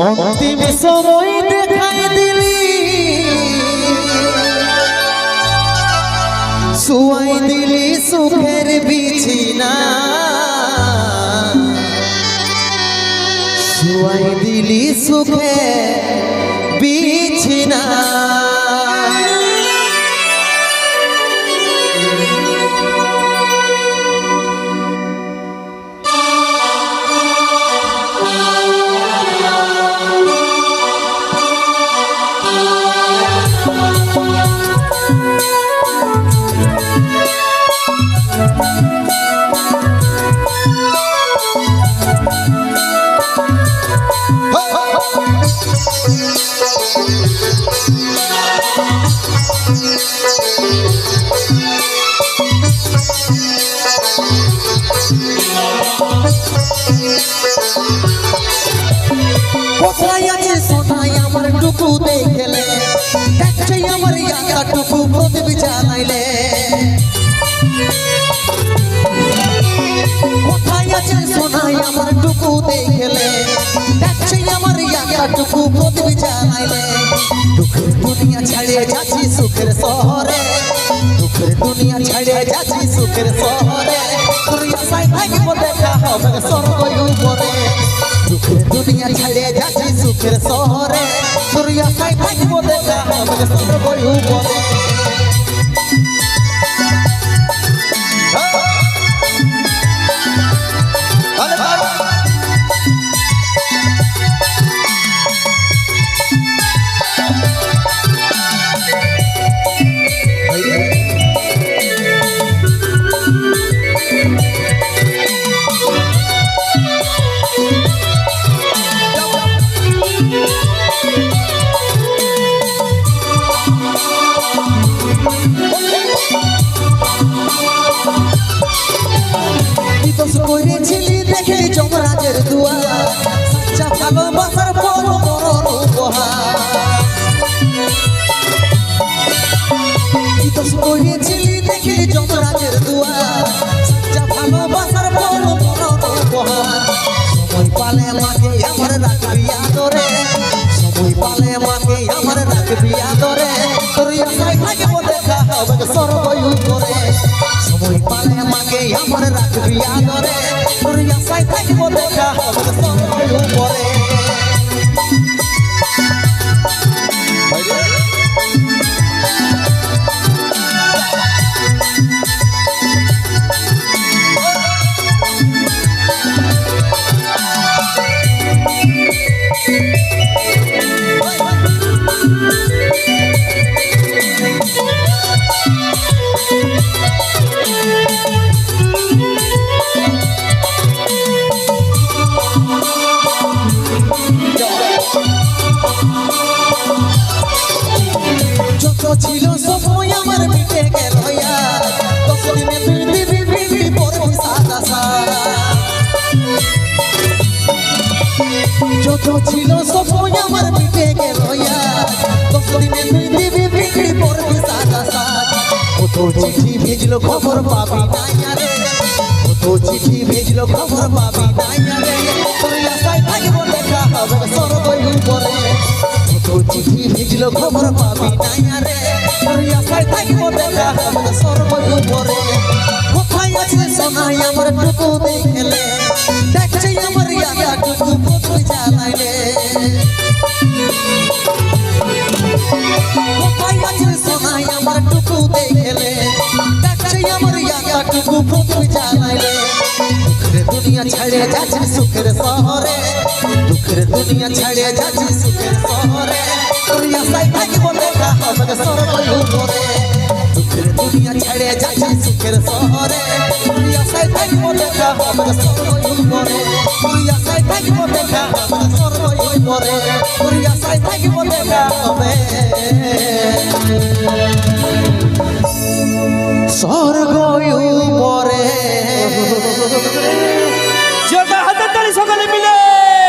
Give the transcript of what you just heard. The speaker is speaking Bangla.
অন্তিম সময় দেখাই দিলি। শুয়াই দিলি সুখের বিছিনা। শুয়াই দিলি সুখের বিছিনা। টুকু প্রদীপ জানাইলে। কোথায় আছে সোনাই আমার টুকু দেখলে? দেখছে আমার ইয়াকা টুকু প্রদীপ জানাইলে। দুঃখের দুনিয়া ছাড়িয়ে যাচ্ছি সুখের শহরে। দুঃখের দুনিয়া ছাড়িয়ে যাচ্ছি সুখের শহরে। আশায় থাকিব দেখা হবে স্বর্গ উপরে। দুঃখের দুনিয়া ছাড়িয়ে যাচ্ছি সুখের শহরে। আশায় থাকিব দেখা হবে স্বর্গ উপরে বিতস করেছিলি দেখে যমরাজের দুয়ার সচ্চা ভালোবাসার বড় বড় উপহার। বিতস করেছিলি দেখে যমরাজের দুয়ার সচ্চা ভালোবাসার বড় বড় উপহার। সময় পালে মাকে আমার রাখবি আদরে। সময় পালে মাকে আমার রাখবি আদরে। তোর আশায় থাকব দেখা হবে সর্বই করে সময় পালে মাকে আমার রাখবি আদরে। তোর আশায় থাকব দেখা হবে সর্বই করে যত যত ছিল সময় আমার মিটে গেল ইয়ার দশ দিনে বিড়ি বিড়ি বিড়ি পড়বি সাদা সাদা। কত চিঠি ভেজলো খবর পাবি না রে। কত চিঠি ভেজলো খবর পাবি না রে। চিঠি ভেজলো খবর পাবি কোথায় আছে সোনাই আমার টুকু দেখলে টুকু প্রথম জানাইলে, দুঃখের দুনিয়া ছাড়িয়ে যাচ্ছি সুখের শহরে দুঃখের দুনিয়া ছাড়িয়ে যাচ্ছি সুখের শহরে তোর আশায় থাকিব দেখা হবে সর্বই উপরে। দুঃখের দুনিয়া ছাড়িয়ে যাচ্ছি সুখের শহরে তোর আশায় থাকিব দেখা হবে সর্বই উপরে। তোর আশায় থাকিব দেখা হবে সর্বই উপরে। তোর আশায় থাকিব স্বর্গ 서가 됩니다.